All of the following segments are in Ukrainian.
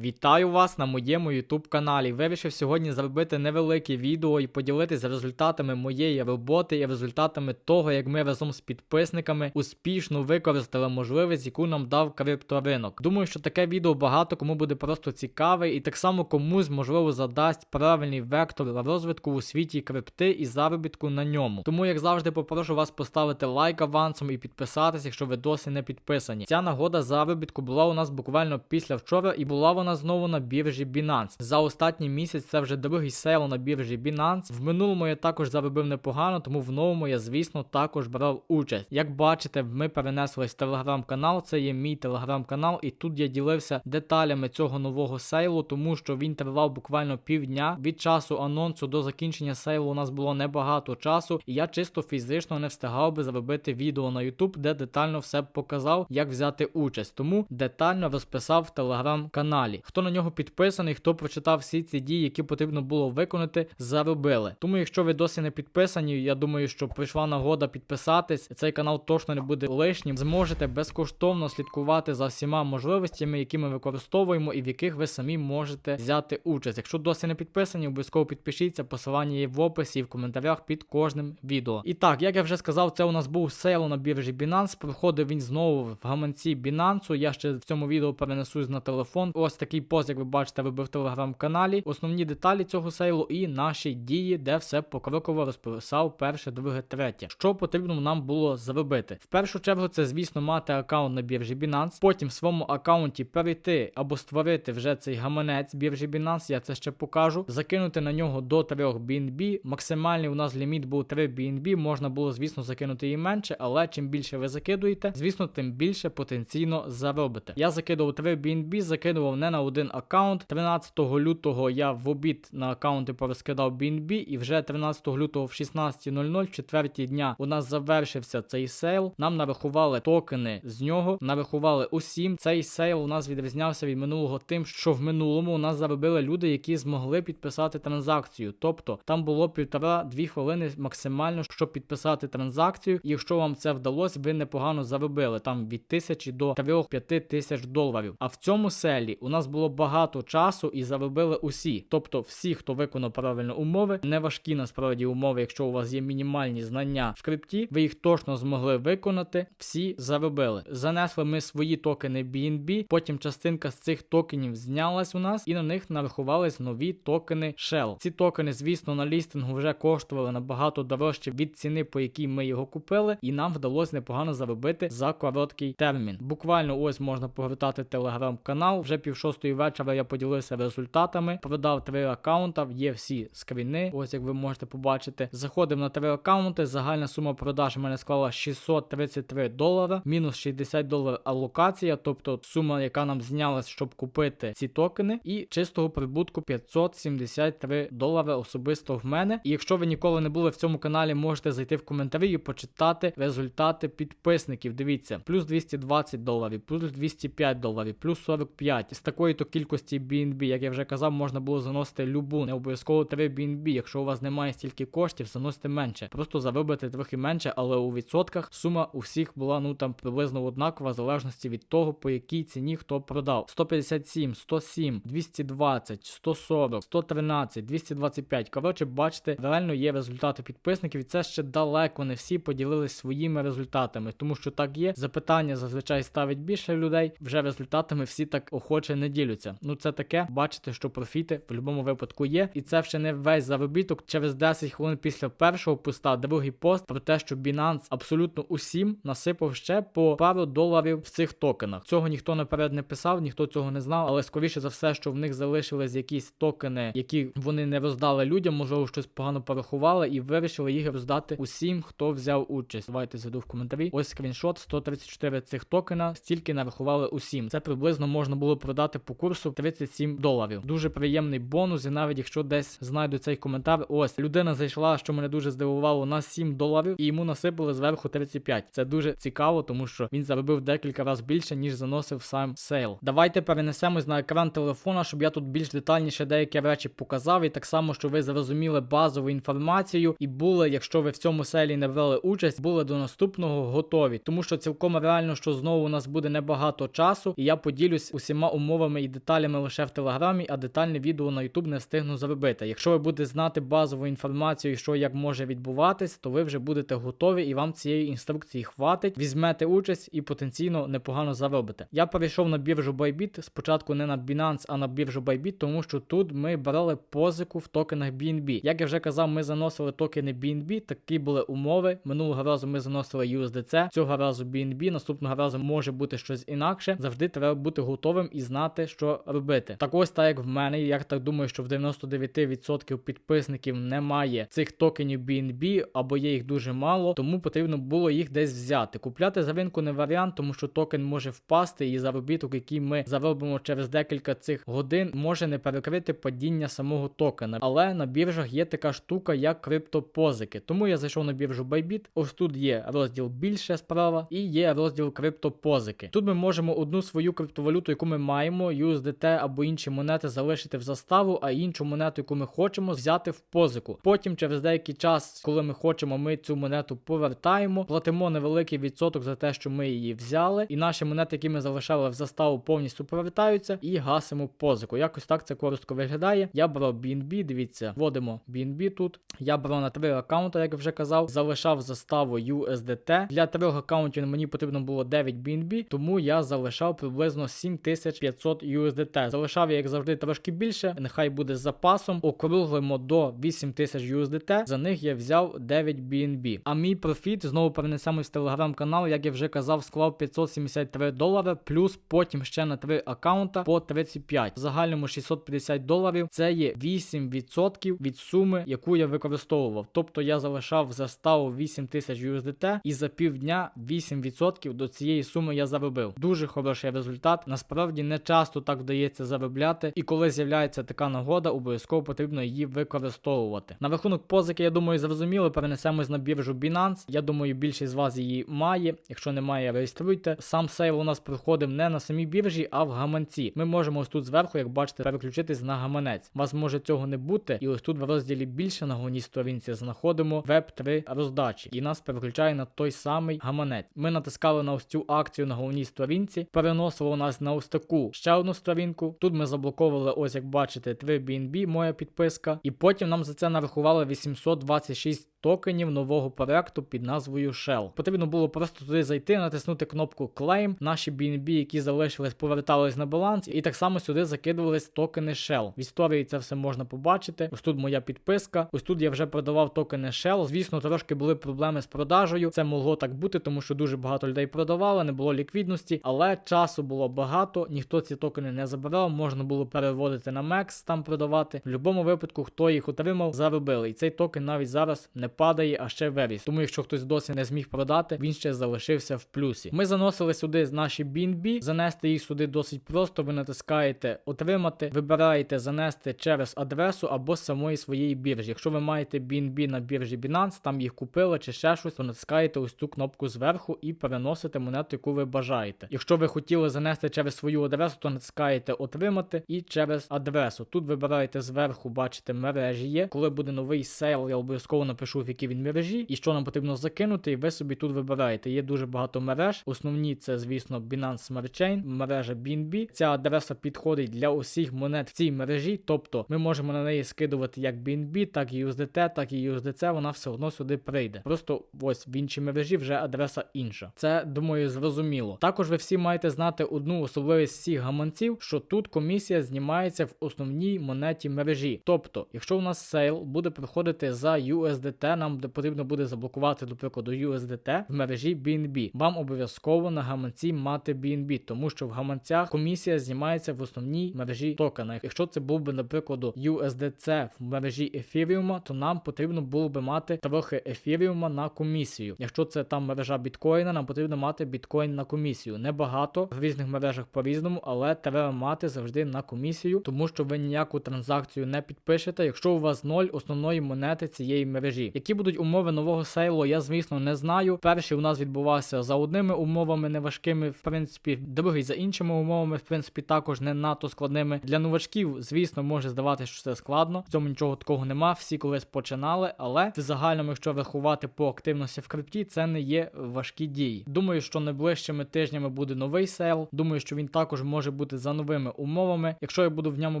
Вітаю вас на моєму YouTube каналі. Вирішив сьогодні зробити невелике відео і поділитися результатами моєї роботи і результатами того, як ми разом з підписниками успішно використали можливість, яку нам дав крипторинок. Думаю, що таке відео багато кому буде просто цікаве, і так само комусь можливо задасть правильний вектор розвитку у світі крипти і заробітку на ньому. Тому, як завжди, попрошу вас поставити лайк авансом і підписатись, якщо ви досі не підписані. Ця нагода заробітку була у нас буквально після вчора, і була вона знову на біржі Binance. За останній місяць це вже другий сейл на біржі Binance. В минулому я також заробив непогано, тому в новому я, звісно, також брав участь. Як бачите, ми перенеслись телеграм-канал. Це є мій телеграм-канал, і тут я ділився деталями цього нового сейлу, тому що він тривав буквально півдня. Від часу анонсу до закінчення сейлу у нас було небагато часу, і я чисто фізично не встигав би заробити відео на YouTube, де детально все показав, як взяти участь. Тому детально розписав в телеграм-каналі. Хто на нього підписаний, хто прочитав всі ці дії, які потрібно було виконати, заробили. Тому, якщо ви досі не підписані, я думаю, що прийшла нагода підписатись. Цей канал точно не буде лишнім. Зможете безкоштовно слідкувати за всіма можливостями, які ми використовуємо, і в яких ви самі можете взяти участь. Якщо досі не підписані, обов'язково підпишіться. Посилання є в описі і в коментарях під кожним відео. І так, як я вже сказав, це у нас був сейл на біржі Binance. Проходив він знову в гаманці Binance. Я ще в цьому відео перенесусь на телефон. Ось такий пост, як ви бачите, вибив телеграм-каналі. Основні деталі цього сейлу і наші дії, де все покроково розписав перше, друге, третє. Що потрібно нам було зробити? В першу чергу, це, звісно, мати аккаунт на біржі Binance. Потім в своєму аккаунті перейти або створити вже цей гаманець біржі Binance, я це ще покажу. Закинути на нього до 3 BNB. Максимальний у нас ліміт був 3 BNB. Можна було, звісно, закинути і менше, але чим більше ви закидуєте, звісно, тим більше потенційно заробите. Я закидував 3 BNB, закидував не на один аккаунт. 13 лютого я в обід на аккаунти порозкидав BNB, і вже 13 лютого в 16.00 в четвертій дня у нас завершився цей сейл. Нам нарахували токени з нього, нарахували усім. Цей сейл у нас відрізнявся від минулого тим, що в минулому у нас заробили люди, які змогли підписати транзакцію. Тобто там було півтора-дві хвилини максимально, щоб підписати транзакцію. І якщо вам це вдалося, ви непогано заробили там від тисячі до 3-5 тисяч доларів. А в цьому селі у нас було багато часу і заробили усі. Тобто, всі, хто виконав правильно умови, не важкі насправді умови, якщо у вас є мінімальні знання в крипті, ви їх точно змогли виконати. Всі заробили. Занесли ми свої токени BNB, потім частинка з цих токенів знялась у нас, і на них нарахувались нові токени Shell. Ці токени, звісно, на лістингу вже коштували набагато дорожче від ціни, по якій ми його купили, і нам вдалося непогано заробити за короткий термін. Буквально ось можна повертати телеграм-канал. Вже пів шостої вечора я поділився результатами. Продав три аккаунта, є всі скріни. Ось як ви можете побачити. Заходив на три аккаунти. Загальна сума продаж у мене склала 633 долара, мінус 60 доларів алокація, тобто сума, яка нам знялась, щоб купити ці токени, і чистого прибутку 573 долари особисто в мене. І якщо ви ніколи не були в цьому каналі, можете зайти в коментарі і почитати результати підписників. Дивіться, плюс 220 доларів, плюс 205 доларів, плюс 45. З такої то кількості BNB, як я вже казав, можна було заносити любу, не обов'язково 3 BNB. Якщо у вас немає стільки коштів, заносите менше. Просто заробите трохи менше, але у відсотках сума у всіх була ну там приблизно однакова, в залежності від того, по якій ціні хто продав. 157, 107, 220, 140, 113, 225. Коротше, бачите, реально є результати підписників, і це ще далеко не всі поділились своїми результатами, тому що так є. Запитання зазвичай ставить більше людей. Вже результатами всі так охоче не діляться. Ну це таке. Бачите, що профіти в будь-якому випадку є, і це ще не весь заробіток. Через 10 хвилин після першого поста, другий пост про те, що Binance абсолютно усім насипав ще по пару доларів в цих токенах. Цього ніхто наперед не писав, ніхто цього не знав, але скоріше за все, що в них залишились якісь токени, які вони не роздали людям, можливо, щось погано порахували, і вирішили їх роздати усім, хто взяв участь. Давайте зайду в коментарі. Ось скріншот 134 цих токена, стільки нарахували усім. Це приблизно можна було продати по курсу 37 доларів. Дуже приємний бонус, і навіть якщо десь знайду цей коментар, ось людина зайшла, що мене дуже здивувало, на 7 доларів, і йому насипали зверху 35. Це дуже цікаво, тому що він заробив декілька разів більше, ніж заносив сам сейл. Давайте перенесемось на екран телефона, щоб я тут більш детальніше деякі речі показав, і так само, щоб ви зрозуміли базову інформацію, і були, якщо ви в цьому селі не брали участь, були до наступного готові, тому що цілком реально, що знову у нас буде небагато часу, і я поділюсь усіма умовами основами і деталями лише в телеграмі, а детальне відео на YouTube не встигну заробити. Якщо ви будете знати базову інформацію, що як може відбуватись, то ви вже будете готові і вам цієї інструкції хватить. Візьмете участь і потенційно непогано заробите. Я перейшов на біржу Bybit, спочатку не на Binance, а на біржу Bybit, тому що тут ми брали позику в токенах BNB. Як я вже казав, ми заносили токени BNB, такі були умови. Минулого разу ми заносили USDC, цього разу BNB, наступного разу може бути щось інакше. Завжди треба бути готовим і знати, що робити. Так ось так як в мене, я так думаю, що в 99% підписників немає цих токенів BNB, або є їх дуже мало, тому потрібно було їх десь взяти. Купляти за ринку не варіант, тому що токен може впасти, і заробіток, який ми заробимо через декілька цих годин, може не перекрити падіння самого токена. Але на біржах є така штука, як криптопозики. Тому я зайшов на біржу Bybit. Ось тут є розділ більше справа і є розділ криптопозики. Тут ми можемо одну свою криптовалюту, яку ми маємо, USDT або інші монети залишити в заставу, а іншу монету, яку ми хочемо, взяти в позику. Потім, через деякий час, коли ми хочемо, ми цю монету повертаємо, платимо невеликий відсоток за те, що ми її взяли, і наші монети, які ми залишали в заставу, повністю повертаються і гасимо позику. Якось так це коротко виглядає. Я брав BNB, дивіться, вводимо BNB тут. Я брав на три аккаунти, як вже казав, залишав заставу USDT. Для трьох аккаунтів мені потрібно було 9 BNB, тому я залишав приблизно 7500 USDT. Залишав я, як завжди, трошки більше, нехай буде з запасом. Округлимо до 8000 USDT. За них я взяв 9 BNB. А мій профіт знову перенесемось в телеграм-канал, як я вже казав, склав 573 долари, плюс потім ще на 3 аккаунта по 35. В загальному 650 доларів. Це є 8% від суми, яку я використовував. Тобто я залишав заставу 8000 USDT і за півдня 8% до цієї суми я заробив. Дуже хороший результат. Насправді не часто так вдається заробляти, і коли з'являється така нагода, обов'язково потрібно її використовувати. На рахунок позики, я думаю, зрозуміло, перенесемось на біржу Binance. Я думаю, більшість з вас її має. Якщо немає, реєструйте. Сам сейл у нас проходив не на самій біржі, а в гаманці. Ми можемо ось тут зверху, як бачите, переключитись на гаманець. Вас може цього не бути, і ось тут в розділі більше на головній сторінці знаходимо веб 3 роздачі, і нас переключає на той самий гаманець. Ми натискали на ось цю акцію на головній сторінці, переносило нас на ось таку ще одну сторінку. Тут ми заблоковували, ось як бачите, 3 BNB, моя підписка, і потім нам за це нарахували 826 токенів нового проекту під назвою Shell. Потрібно було просто туди зайти, натиснути кнопку Claim. Наші BNB, які залишились, повертались на баланс, і так само сюди закидувались токени Shell. В історії це все можна побачити. Ось тут моя підписка. Ось тут я вже продавав токени Shell. Звісно, трошки були проблеми з продажею. Це могло так бути, тому що дуже багато людей продавали, не було ліквідності, але часу було багато. Ніхто ці токени не забирав. Можна було переводити на MEX, там продавати. В будь-якому випадку, хто їх отримав, заробили. І цей токен навіть зараз не падає, а ще виріс. Тому якщо хтось досі не зміг продати, він ще залишився в плюсі. Ми заносили сюди наші BNB, занести їх сюди досить просто. Ви натискаєте отримати, вибираєте занести через адресу або з самої своєї біржі. Якщо ви маєте BNB на біржі Binance, там їх купили чи ще щось, то натискаєте ось цю кнопку зверху і переносите монету, яку ви бажаєте. Якщо ви хотіли занести через свою адресу, то натискаєте отримати і через адресу. Тут вибираєте зверху, бачите, мережі є. Коли буде новий сейл, я обов'язково напишу, в якій він мережі, і що нам потрібно закинути, і ви собі тут вибираєте. Є дуже багато мереж. Основні це, звісно, Binance Smart Chain, мережа BNB. Ця адреса підходить для усіх монет в цій мережі, тобто ми можемо на неї скидувати як BNB, так і USDT, так і USDC, вона все одно сюди прийде. Просто ось в іншій мережі вже адреса інша. Це думаю зрозуміло. Також ви всі маєте знати одну особливість всіх гаманців, що тут комісія знімається в основній монеті мережі. Тобто, якщо у нас сейл буде проходити за USDT, нам потрібно буде заблокувати, до прикладу, USDT в мережі BNB. Вам обов'язково на гаманці мати BNB, тому що в гаманцях комісія знімається в основній мережі токена. Якщо це був би, наприклад, USDC в мережі ефіріума, то нам потрібно було би мати трохи ефіріума на комісію. Якщо це там мережа біткоїна, нам потрібно мати біткоін на комісію. Небагато в різних мережах по-різному, але треба мати завжди на комісію, тому що ви ніяку транзакцію не підпишете, якщо у вас ноль основної монети цієї мережі. Які будуть умови нового сейлу, я звісно не знаю. Перший у нас відбувався за одними умовами, неважкими, в принципі, другий за іншими умовами, в принципі, також не надто складними. Для новачків, звісно, може здаватися, що це складно. В цьому нічого такого нема. Всі колись починали, але в загальному, якщо врахувати по активності в крипті, це не є важкі дії. Думаю, що найближчими тижнями буде новий сейл. Думаю, що він також може бути за новими умовами. Якщо я буду в ньому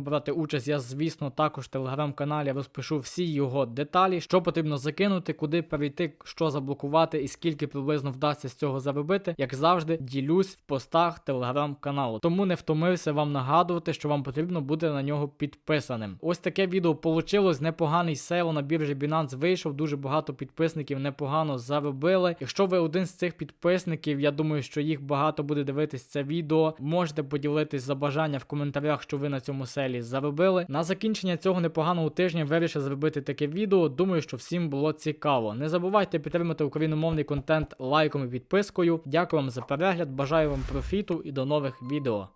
брати участь, я звісно також в телеграм-каналі розпишу всі його деталі, що потрібно закинути, куди перейти, що заблокувати і скільки приблизно вдасться з цього заробити. Як завжди, ділюсь в постах телеграм-каналу. Тому не втомився вам нагадувати, що вам потрібно бути на нього підписаним. Ось таке відео получилось. Непоганий сейл на біржі Binance вийшов. Дуже багато підписників непогано заробили. Якщо ви один з цих підписників, я думаю, що їх багато буде дивитись це відео. Можете поділитись за бажання в коментарях, що ви на цьому селі заробили. На закінчення цього непоганого тижня вирішив зробити таке відео. Думаю, що всім було цікаво. Не забувайте підтримати україномовний контент лайком і підпискою. Дякую вам за перегляд. Бажаю вам профіту і до нових відео.